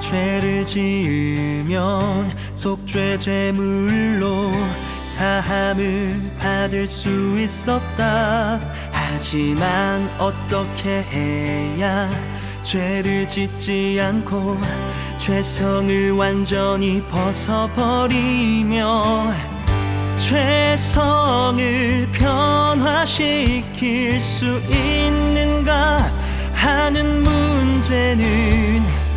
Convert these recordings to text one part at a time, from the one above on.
죄를 지으면 속죄 제물로 사함을 받을 수 있었다. 하지만 어떻게 해야 죄를 짓지 않고 죄성을 완전히 벗어버리며 죄성을 변화시킬 수 있는가 하는 문제는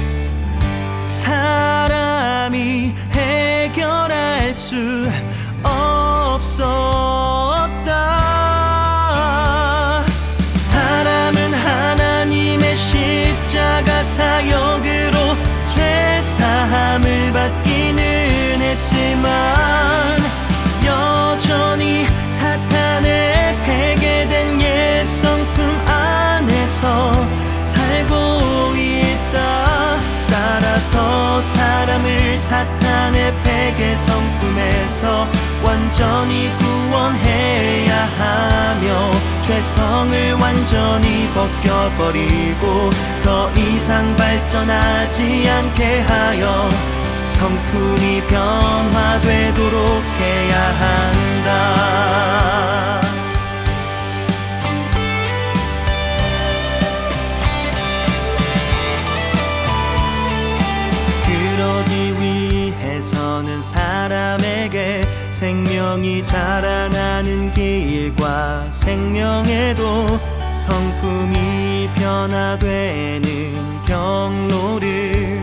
사람을 사탄의 폐괴 성품에서 완전히 구원해야 하며 죄성을 완전히 벗겨버리고 더 이상 발전하지 않게 하여 성품이 변화되도록 해야 한다. 생명이 자라나는 길과 생명에도 성품이 변화되는 경로를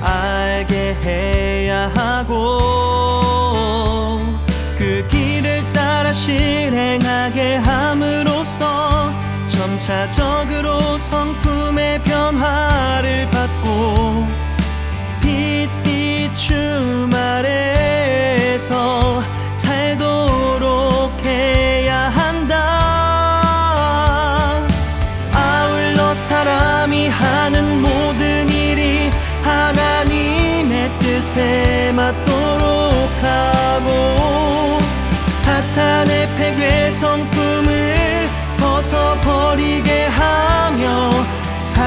알게 해야 하고 그 길을 따라 실행하게 함으로써 점차적으로 성품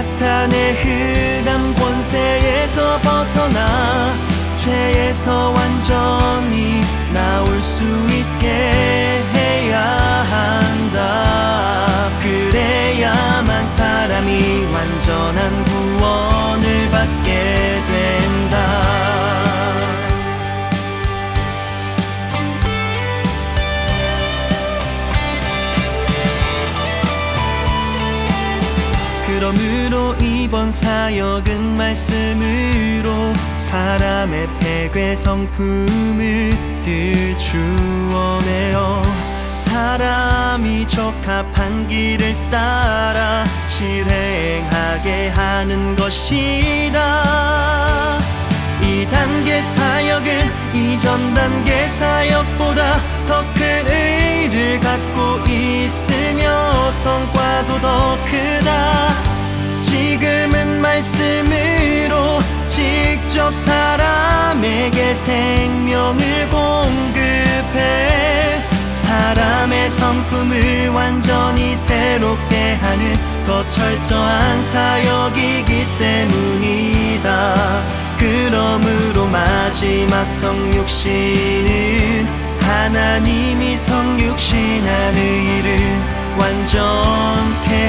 사탄의 흑암 권세에서 벗어나 죄에서 완전히 나올 수 있게 해야 한다. 그래야만 사람이 완전한 그러므로 이번 사역은 말씀으로 사람의 폐괴 성품을 들추어내어 사람이 적합한 길을 따라 실행하게 하는 것이다. 이 단계 사역은 이전 단계 사역보다 더 큰 의의를 갖고 있으며 성과도 더 크다 직접 사람에게 생명을 공급해. 사람의 성품을 완전히 새롭게 하는 더 철저한 사역이기 때문이다. 그러므로 마지막 성육신은 하나님이 성육신한 의를 완전케